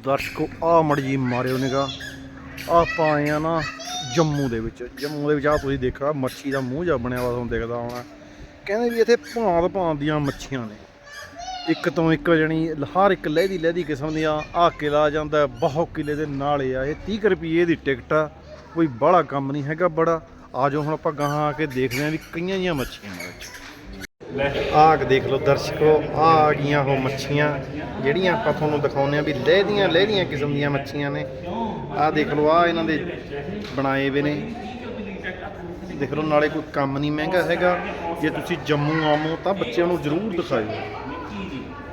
ਦਰਸ਼ਕੋ ਆ ਮੜੀ ਮਾਰਿਓ ਨਿਗਾ ਆਪਾਂ ਆਏ ਆ ਨਾ ਜੰਮੂ ਦੇ ਵਿੱਚ। ਜੰਮੂ ਦੇ ਵਿੱਚ ਆ ਤੁਸੀਂ ਦੇਖਿਆ ਮੱਛੀ ਦਾ ਮੂੰਹ ਜਾ ਬਣਿਆ ਹੋਇਆ ਤੁਹਾਨੂੰ ਦਿਖਦਾ ਹੋਣਾ। ਕਹਿੰਦੇ ਵੀ ਇੱਥੇ ਭਾਂਤ ਭਾਂਤ ਦੀਆਂ ਮੱਛੀਆਂ ਨੇ। ਇੱਕ ਤੋਂ ਇੱਕ ਜਣੀ ਹਰ ਇੱਕ ਲਹਿਦੀ ਲਹਿਦੀ ਕਿਸਮ ਦੀਆਂ। ਆ ਕਿਲਾ ਜਾਂਦਾ ਹੈ, ਬਹੁਤ ਕਿਲੇ ਦੇ ਨਾਲੇ ਆ। ਇਹ 30 ਕੁ ਰੁਪਏ ਦੀ ਟਿਕਟ ਆ। ਕੋਈ ਬੜਾ ਕੰਮ ਨਹੀਂ ਹੈਗਾ ਬੜਾ। ਆ ਜਾਓ ਹੁਣ ਆਪਾਂ ਗਾਹਾਂ ਆ ਕੇ ਦੇਖਦੇ ਆਂ ਵੀ ਕਈਆਂ ਜੀਆਂ ਮੱਛੀਆਂ ਨੇ ਵਿੱਚ। ਆਹ ਦੇਖ ਲਓ ਦਰਸ਼ਕੋ, ਆ ਆ ਗਈਆਂ ਉਹ ਮੱਛੀਆਂ, ਜਿਹੜੀਆਂ ਆਪਾਂ ਤੁਹਾਨੂੰ ਦਿਖਾਉਂਦੇ ਆ ਵੀ ਲਹਿਦੀਆਂ ਲਹਿਦੀਆਂ ਕਿਸਮ ਦੀਆਂ ਮੱਛੀਆਂ ਨੇ। ਆਹ ਦੇਖ ਲਓ ਆ ਇਹਨਾਂ ਦੇ ਬਣਾਏ ਵੇ ਨੇ। ਦੇਖ ਲਓ, ਨਾਲੇ ਕੋਈ ਕੰਮ ਨਹੀਂ ਮਹਿੰਗਾ ਹੈਗਾ। ਜੇ ਤੁਸੀਂ ਜੰਮੂ ਆਵੋ ਤਾਂ ਬੱਚਿਆਂ ਨੂੰ ਜ਼ਰੂਰ ਦਿਖਾਇਓ।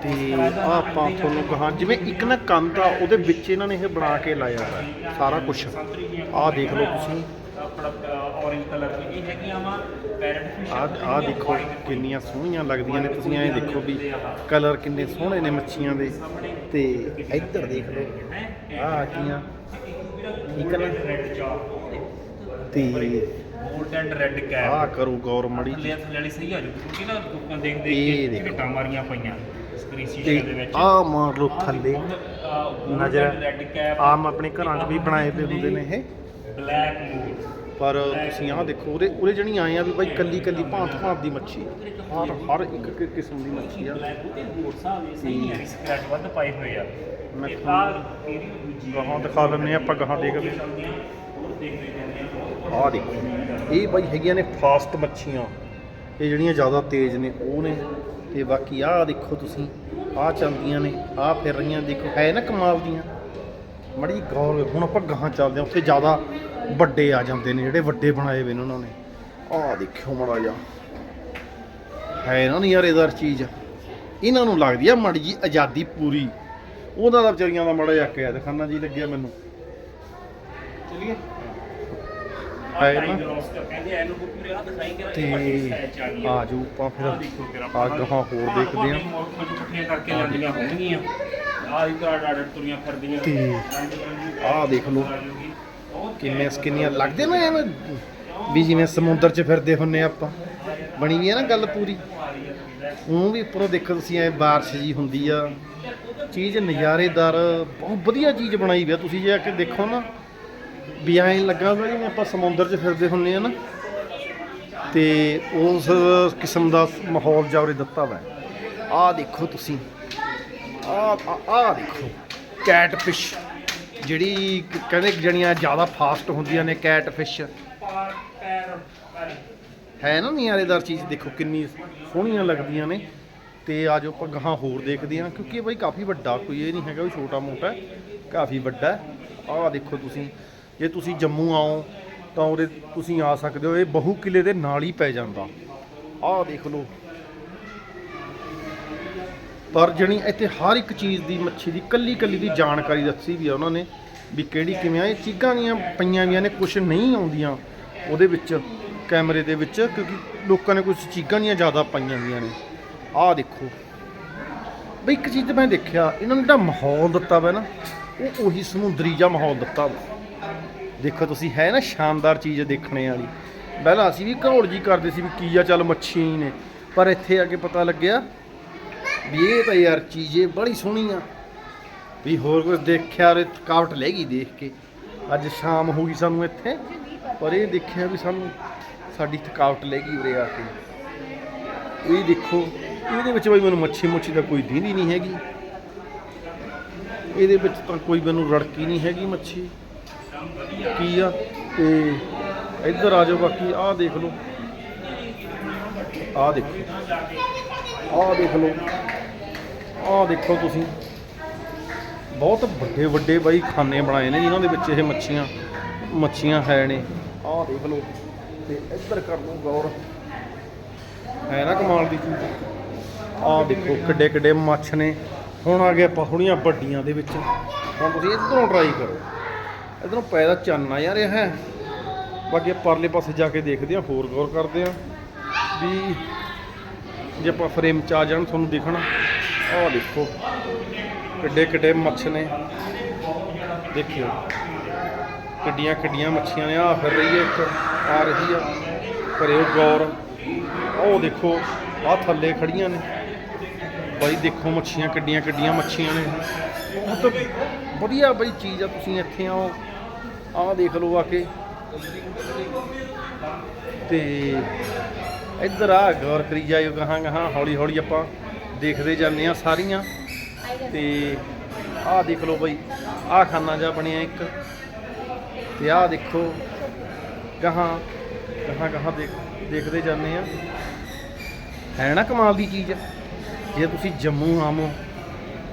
ਤੇ ਆਹ ਆਪਾਂ ਤੁਹਾਨੂੰ ਕਹਾਂ, ਜਿਵੇਂ ਇੱਕ ਨਾ ਕੰਧ ਆ, ਉਹਦੇ ਵਿੱਚ ਇਹਨਾਂ ਨੇ ਇਹ ਬਣਾ ਕੇ ਲਾਇਆ ਹੋਇਆ, ਸਾਰਾ ਕੁਝ ਆਹ ਦੇਖ ਲਓ ਤੁਸੀਂ। ਆਪਣਾ ਔਰੇਂਜ ਕਲਰ ਦੀ। ਇਹ ਹੈਗੀਆਂ ਵਾ ਪੈਰਟ ਫਿਸ਼ ਆਹ ਆਹ ਦੇਖੋ ਕਿੰਨੀਆਂ ਸੋਹਣੀਆਂ ਲੱਗਦੀਆਂ ਨੇ। ਤੁਸੀਂ ਐਂ ਦੇਖੋ ਵੀ ਕਲਰ ਕਿੰਨੇ ਸੋਹਣੇ ਨੇ ਮੱਛੀਆਂ ਦੇ। ਤੇ ਇੱਧਰ ਦੇਖ ਲਓ। ਆਹ ਕੀਆਂ ਠੀਕ ਹੈ ਨਾ ਤੇ ਗੋਲਡ ਐਂਡ ਰੈੱਡ ਕੈਪ ਆਹ ਕਰੋ ਗੌਰ ਮੜੀ ਥੱਲੇ ਥੱਲੇ ਵਾਲੀ ਸਹੀ ਆ ਜੂ ਕਿਉਂਕਿ ਨਾ ਲੋਕਾਂ ਦੇਖ ਦੇਖ ਕੇ। ਝਿਟਾਂ ਮਾਰੀਆਂ ਪਈਆਂ ਸਕਰੀਸੀ ਤੇ ਦੇ ਵਿੱਚ। ਆਹ ਮਾਰ ਲਓ ਥੱਲੇ। ਨਜ਼ਰ ਕੈਪ ਆਮ ਆਪਣੇ ਘਰਾਂ 'ਚ ਵੀ ਬਣਾਏ ਪਏ ਹੁੰਦੇ ਨੇ ਇਹ। ਬਲੈਕ ਪਰ ਤੁਸੀਂ ਆਹ ਦੇਖੋ ਉਹਦੇ ਉਹਦੇ ਜਣੀ ਆਏ ਆ ਵੀ ਬਾਈ ਕੱਲੀ ਕੱਲੀ ਭਾਂਤ ਭਾਂਤ ਦੀ ਮੱਛੀ। ਹਰ ਹਰ ਇੱਕ ਕਿਸਮ ਦੀ ਮੱਛੀ ਆ। ਬਲੈਕ ਉਹਦੇ ਸਹੀ ਸਕ੍ਰੈਚ ਵੱਧ ਆ। ਮੈਂ ਗਾਹਾਂ ਦਿਖਾ ਆ ਆਪਾਂ ਗਾਹਾਂ ਜਾਂਦੇ ਆ ਆਹ ਦੇਖੋ ਇਹ ਬਾਈ ਹੈਗੀਆਂ ਨੇ ਫਾਸਟ ਮੱਛੀਆਂ। ਇਹ ਜਿਹੜੀਆਂ ਜ਼ਿਆਦਾ ਤੇਜ਼ ਨੇ ਉਹ ਨੇ। ਤੇ ਬਾਕੀ ਆਹ ਦੇਖੋ ਤੁਸੀਂ ਆਹ ਚੱਲਦੀਆਂ ਨੇ ਆਹ ਫਿਰ ਰਹੀਆਂ ਦੇਖੋ ਹੈ ਨਾ ਕਮਾਲ ਦੀਆਂ। ਮੜੀ ਗੌਰ ਹੁਣ ਆਪਾਂ ਗਾਹਾਂ ਚੱਲਦੇ ਹਾਂ ਉੱਥੇ ਜ਼ਿਆਦਾ ਵੱਡੇ ਆ ਜਾਂਦੇ ਨੇ ਜਿਹੜੇ ਵੱਡੇ ਬਣਾਏ ਵੇ ਨੇ ਉਹਨਾਂ ਨੇ। ਆਹ ਦੇਖਿਓ ਮੜਾ ਜਾ ਹੈ ਨਾ ਨਜ਼ਾਰੇਦਾਰ ਚੀਜ਼। ਇਹਨਾਂ ਨੂੰ ਲੱਗਦੀ ਆ ਮੜੀ ਜੀ ਆਜ਼ਾਦੀ ਪੂਰੀ। ਉਹਦਾ ਤਾਂ ਵਿਚਾਰੀਆਂ ਦਾ ਮੜਾ ਜਾ ਕੇ ਦਿਖਾਨਾ ਜੀ ਲੱਗਿਆ ਮੈਨੂੰ। ਚਲਿਏ। ਹੈ ਨਾ। ਤੇ ਆ ਜਾਓ ਆਪਾਂ ਫਿਰ। ਆ ਗਾਹਾਂ ਹੋਰ ਦੇਖਦੇ ਆ। ਇਕੱਠੀਆਂ ਕਰਕੇ ਲੈਂਦੀਆਂ ਹੋਣਗੀਆਂ। ਆਹ ਹੀ ਤਾਂ ਡਾਡਰ ਤੁਰੀਆਂ ਫਿਰਦੀਆਂ। ਤੇ ਆਹ ਦੇਖ ਲਓ। ਕਿੰਨੇ ਕਿੰਨੀਆਂ ਲੱਗਦੇ ਨੇ ਐਵੇਂ? ਵੀ ਜਿਵੇਂ ਸਮੁੰਦਰ 'ਚ ਫਿਰਦੇ ਹੁੰਨੇ ਆਪਾਂ। ਬਣੀ ਵੀ ਆ ਨਾ ਗੱਲ ਪੂਰੀ। ਉਹ ਵੀ ਉੱਪਰੋਂ ਦੇਖੋ ਤੁਸੀਂ ਐ ਬਾਰਿਸ਼ ਜੀ ਹੁੰਦੀ ਆ। ਚੀਜ਼ ਨਜ਼ਾਰੇਦਾਰ, ਬਹੁਤ ਵਧੀਆ ਚੀਜ਼ ਬਣਾਈ ਵੀ ਆ। ਤੁਸੀਂ ਜੇ ਆ ਕੇ ਦੇਖੋ ਨਾ, ਵੀ ਐਂ ਲੱਗਾ ਵਾ ਜਿਵੇਂ ਆਪਾਂ ਸਮੁੰਦਰ 'ਚ ਫਿਰਦੇ ਹੁੰਨੇ ਆ ਨਾ। ਤੇ ਉਸ ਕਿਸਮ ਦਾ ਮਾਹੌਲ ਜਾਵਰੇ ਦਿੱਤਾ ਵਾ। ਆਹ ਦੇਖੋ ਤੁਸੀਂ। ਆਹ, ਆਹ- ਦੇਖੋ। ਕੈਟ ਫਿਸ਼ ਜਿਹੜੀ ਕ- ਕਹਿੰਦੇ ਜਣੀਆਂ ਜ਼ਿਆਦਾ ਫਾਸਟ ਹੁੰਦੀਆਂ ਨੇ ਕੈਟ ਫਿਸ਼ ਹੈ ਨਾ ਨਿਆਰੇਦਾਰ ਚੀਜ਼ ਦੇਖੋ ਕਿੰਨੀ ਸੋਹਣੀਆਂ ਲੱਗਦੀਆਂ ਨੇ। ਤੇ ਆਜੋ ਆਪਾਂ ਗਾਹਾਂ ਹੋਰ ਦੇਖਦੇ ਹਾਂ ਕਿਉਂਕਿ ਇਹ ਬਾਈ ਕਾਫੀ ਵੱਡਾ ਕੋਈ ਇਹ ਨਹੀਂ ਹੈਗਾ ਵੀ ਛੋਟਾ ਮੋਟਾ ਹੈ, ਕਾਫੀ ਵੱਡਾ ਆਹ ਦੇਖੋ ਤੁਸੀਂ ਜੇ ਤੁਸੀਂ ਜੰਮੂ ਆਓ ਤਾਂ ਉਹਦੇ ਤੁਸੀਂ ਆ ਸਕਦੇ ਹੋ ਇਹ ਬਹੂ ਕਿਲੇ ਦੇ ਨਾਲ ਹੀ ਪੈ ਜਾਂਦਾ। ਆਹ ਦੇਖ ਲਓ ਪਰ ਜਣੀ ਇੱਥੇ ਹਰ ਇੱਕ ਚੀਜ਼ ਦੀ ਮੱਛੀ ਦੀ ਕੱਲੀ ਕੱਲੀ ਦੀ ਜਾਣਕਾਰੀ ਦੱਸੀ ਵੀ ਆ ਉਹਨਾਂ ਨੇ ਵੀ ਕਿਹੜੀ ਕਿਵੇਂ ਆ। ਇਹ ਚੀਜ਼ਾਂ ਦੀਆਂ ਪਈਆਂ ਵੀਆਂ ਨੇ ਕੁਝ ਨਹੀਂ ਆਉਂਦੀਆਂ ਉਹਦੇ ਵਿੱਚ, ਕੈਮਰੇ ਦੇ ਵਿੱਚ, ਕਿਉਂਕਿ ਲੋਕਾਂ ਨੇ ਕੁਝ ਚੀਜ਼ਾਂ ਦੀਆਂ ਜ਼ਿਆਦਾ ਪਾਈਆਂ ਵੀਆਂ ਨੇ। ਆਹ ਦੇਖੋ। ਬਈ ਇੱਕ ਚੀਜ਼ ਮੈਂ ਦੇਖਿਆ, ਇਹਨਾਂ ਨੇ ਜਿਹੜਾ ਮਾਹੌਲ ਦਿੱਤਾ ਵਾ ਨਾ, ਉਹ ਉਹੀ ਸਮੁੰਦਰੀ ਜਿਹਾ ਮਾਹੌਲ ਦਿੱਤਾ ਵਾ। ਦੇਖੋ ਤੁਸੀਂ, ਹੈ ਨਾ ਸ਼ਾਨਦਾਰ ਚੀਜ਼ ਦੇਖਣੇ ਵਾਲੀ। ਪਹਿਲਾਂ ਅਸੀਂ ਵੀ ਘੋੜ ਜੀ ਕਰਦੇ ਸੀ ਵੀ ਕੀ ਆ, ਚੱਲ ਮੱਛੀ ਨੇ। ਪਰ ਇੱਥੇ ਆ ਕੇ ਪਤਾ ਲੱਗਿਆ ਵੀ ਇਹ ਤਾਂ ਯਾਰ ਚੀਜ਼ ਇਹ ਬੜੀ ਸੋਹਣੀ ਆ ਵੀ ਹੋਰ ਕੁਝ ਦੇਖਿਆ ਔਰ ਥਕਾਵਟ ਲੈ ਗਈ ਦੇਖ ਕੇ। ਅੱਜ ਸ਼ਾਮ ਹੋ ਗਈ ਸਾਨੂੰ ਇੱਥੇ, ਪਰ ਇਹ ਦੇਖਿਆ ਵੀ ਸਾਨੂੰ ਸਾਡੀ ਥਕਾਵਟ ਲੈ ਗਈ ਉਰੇ ਆ ਕੇ। ਇਹ ਦੇਖੋ, ਇਹਦੇ ਵਿੱਚ ਬਈ ਮੈਨੂੰ ਮੱਛੀ ਮੁੱਛੀ ਦਾ ਕੋਈ ਦੀਂਦੀ ਨਹੀਂ ਹੈਗੀ। ਇਹਦੇ ਵਿੱਚ ਤਾਂ ਕੋਈ ਮੈਨੂੰ ਰੜਕੀ ਨਹੀਂ ਹੈਗੀ ਮੱਛੀ। ਕੀ ਆ? ਤੇ ਇੱਧਰ ਆ ਜਾਓ ਬਾਕੀ, ਆਹ ਦੇਖ ਲਓ। ਆਹ ਦੇਖੋ। ਆਹ ਦੇਖ ਲਓ। ਆਹ ਦੇਖੋ ਤੁਸੀਂ। ਬਹੁਤ ਵੱਡੇ ਵੱਡੇ ਬਾਈ ਖਾਨੇ ਬਣਾਏ ਨੇ ਜਿਨ੍ਹਾਂ ਦੇ ਵਿੱਚ ਇਹ ਮੱਛੀਆਂ ਮੱਛੀਆਂ ਹੈ ਨੇ। ਆਹ ਦੇਖ ਲਓ। ਤੇ ਇੱਧਰ ਕਰ ਲਓ ਗੌਰ। ਹੈ ਨਾ ਕਮਾਲ ਦੀ ਚੀਜ਼। ਆਹ ਦੇਖੋ ਕਿੱਡੇ ਕਿੱਡੇ ਮੱਛ ਨੇ। ਹੁਣ ਆ ਗਏ ਆਪਾਂ ਥੋੜੀਆਂ ਵੱਡੀਆਂ ਦੇ ਵਿੱਚ। ਹੁਣ ਤੁਸੀਂ ਇੱਧਰੋਂ ਟਰਾਈ ਕਰੋ। ਇੱਧਰੋਂ ਪੈਦਾ ਚੰਨ ਆ ਯਾਰ ਇਹ। ਹੈ ਬਾਕੀ ਪਰਲੇ ਪਾਸੇ ਜਾ ਕੇ ਦੇਖਦੇ ਆ ਹੋਰ ਗੌਰ ਕਰਦੇ ਆ ਵੀ ਜੇ ਆਪਾਂ ਫਰੇਮ ਚ ਆ ਜਾਣ, ਤੁਹਾਨੂੰ ਦਿਖਣ। ਆਹ ਦੇਖੋ, ਕਿੱਡੇ ਕਿੱਡੇ ਮੱਛ ਨੇ। ਦੇਖਿਓ, ਕਿੱਡੀਆਂ ਕਿੱਡੀਆਂ ਮੱਛੀਆਂ ਨੇ। ਆ ਫਿਰ ਰਹੀ ਹੈ ਇੱਕ, ਆ ਰਹੀ ਆ। ਕਰਿਓ ਗੌਰ। ਉਹ ਦੇਖੋ ਆ ਥੱਲੇ ਖੜੀਆਂ ਨੇ। ਬਾਈ, ਦੇਖੋ ਮੱਛੀਆਂ ਕਿੱਡੀਆਂ ਕਿੱਡੀਆਂ ਮੱਛੀਆਂ ਨੇ। ਮਤਲਬ ਵਧੀਆ ਬਈ ਚੀਜ਼ ਆ, ਤੁਸੀਂ ਇੱਥੇ ਆਓ। ਆਹ ਦੇਖ ਲਓ ਆ ਕੇ। ਤੇ ਇੱਧਰ ਆ, ਗੌਰ ਕਰੀ ਜਾਇਓ ਗਾਹਾਂ ਗਾਹਾਂ, ਹੌਲੀ ਹੌਲੀ ਆਪਾਂ ਦੇਖਦੇ ਜਾਂਦੇ ਆ ਸਾਰੀਆਂ। ਤੇ ਆਹ ਦੇਖ ਲਓ ਬਈ, ਆਹ ਖਾਨਾ ਜਿਹਾ ਬਣਿਆ ਇੱਕ। ਤੇ ਆਹ ਦੇਖੋ ਕਹਾਂ ਕਹਾਂ ਕਹਾਂ ਦੇਖ, ਦੇਖਦੇ ਜਾਂਦੇ ਆ ਹੈ ਨਾ ਕਮਾਲ ਦੀ ਚੀਜ਼। ਜੇ ਤੁਸੀਂ ਜੰਮੂ ਆਮੋ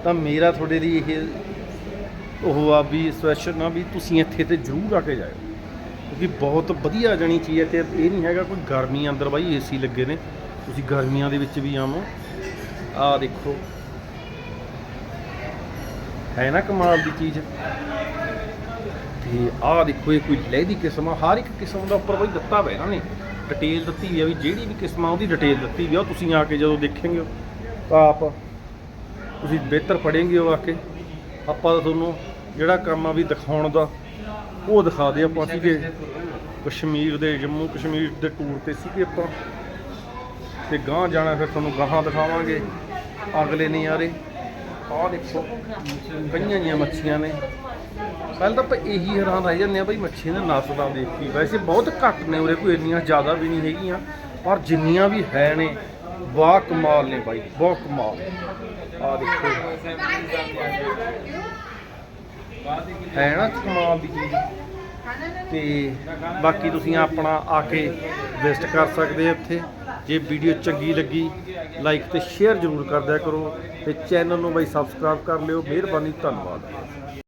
ਤਾਂ ਮੇਰਾ ਤੁਹਾਡੇ ਲਈ ਇਹ ਉਹ ਆ ਵੀ ਸਪੈਸ਼ਲ ਆ ਵੀ ਤੁਸੀਂ ਇੱਥੇ ਤੇ ਜ਼ਰੂਰ ਆ ਕੇ ਜਾਇਓ। ਕਿਉਂਕਿ ਬਹੁਤ ਵਧੀਆ ਜਾਣੀ ਚੀਜ਼ ਹੈ ਤੇ ਇਹ ਨਹੀਂ ਹੈਗਾ ਕੋਈ ਗਰਮੀ ਅੰਦਰ ਬਾਈ ਏਸੀ ਲੱਗੇ ਨੇ। ਤੁਸੀਂ ਗਰਮੀਆਂ ਦੇ ਵਿੱਚ ਵੀ ਆਵੋ। ਆਹ ਦੇਖੋ। ਹੈ ਨਾ ਕਮਾਲ ਦੀ ਚੀਜ਼। ਤੇ ਆਹ ਦੇਖੋ, ਇਹ ਕੋਈ ਲਹਿਦੀ ਕਿਸਮ ਆ। ਹਰ ਇੱਕ ਕਿਸਮ ਦਾ ਉੱਪਰ ਬਈ ਦਿੱਤਾ ਹੋਇਆ ਇਹਨਾਂ ਨੇ। ਡਿਟੇਲ ਦਿੱਤੀ ਵੀ ਆ ਵੀ ਜਿਹੜੀ ਵੀ ਕਿਸਮ ਆ, ਉਹਦੀ ਡਿਟੇਲ ਦਿੱਤੀ ਵੀ ਆ। ਉਹ ਤੁਸੀਂ ਆ ਕੇ ਜਦੋਂ ਦੇਖੋਗੇ ਤਾਂ ਆਪ ਤੁਸੀਂ ਬਿਹਤਰ ਪੜ੍ਹੇਂਗੇ ਉਹ ਆ ਕੇ। ਆਪਾਂ ਤਾਂ ਤੁਹਾਨੂੰ ਜਿਹੜਾ ਕੰਮ ਆ ਵੀ ਦਿਖਾਉਣ ਦਾ ਉਹ ਦਿਖਾ ਦੇ ਆਪਾਂ ਸੀਗੇ ਕਸ਼ਮੀਰ ਦੇ, ਜੰਮੂ ਕਸ਼ਮੀਰ ਦੇ ਟੂਰ ਤੇ ਸੀਗੇ ਆਪਾਂ। ਤੇ ਗਾਂਹ ਜਾਣਾ ਫਿਰ ਤੁਹਾਨੂੰ ਗਾਹਾਂ ਦਿਖਾਵਾਂਗੇ। ਅਗਲੇ ਨਜ਼ਾਰੇ ਆਹ ਦੇਖੋ, ਕਈਆਂ ਜੀਆਂ ਮੱਛੀਆਂ ਨੇ। ਪਹਿਲਾਂ ਤਾਂ ਆਪਾਂ ਇਹੀ ਹੈਰਾਨ ਰਹਿ ਜਾਂਦੇ ਆ ਬਈ ਮੱਛੀ ਨੇ ਨਸ ਦਾ ਦੇਖ। ਕੇ ਵੈਸੇ ਬਹੁਤ ਘੱਟ ਨੇ ਉਰੇ, ਕੋਈ ਇੰਨੀਆਂ ਜ਼ਿਆਦਾ ਵੀ ਨਹੀਂ ਹੈਗੀਆਂ, ਪਰ ਜਿੰਨੀਆਂ ਵੀ ਹੈ ਨੇ, ਵਾਹ ਕਮਾਲ ਨੇ ਬਾਈ, ਬਹੁਤ ਕਮਾਲ। ਆਹ ਦੇਖੋ। ਹੈ ਨਾ ਕਮਾਲ ਦੀ ਚੀਜ਼। ਤੇ ਬਾਕੀ ਤੁਸੀਂ ਆਪਣਾ ਆ ਕੇ ਵਿਜ਼ਿਟ ਕਰ ਸਕਦੇ ਆ ਇੱਥੇ। ਜੇ ਵੀਡੀਓ ਚੰਗੀ ਲੱਗੀ ਲਾਈਕ ਤੇ ਸ਼ੇਅਰ ਜ਼ਰੂਰ ਕਰ ਦਿਆ ਕਰੋ ਤੇ ਚੈਨਲ ਨੂੰ ਬਈ ਸਬਸਕ੍ਰਾਈਬ ਕਰ ਲਿਓ। ਮਿਹਰਬਾਨੀ, ਧੰਨਵਾਦ।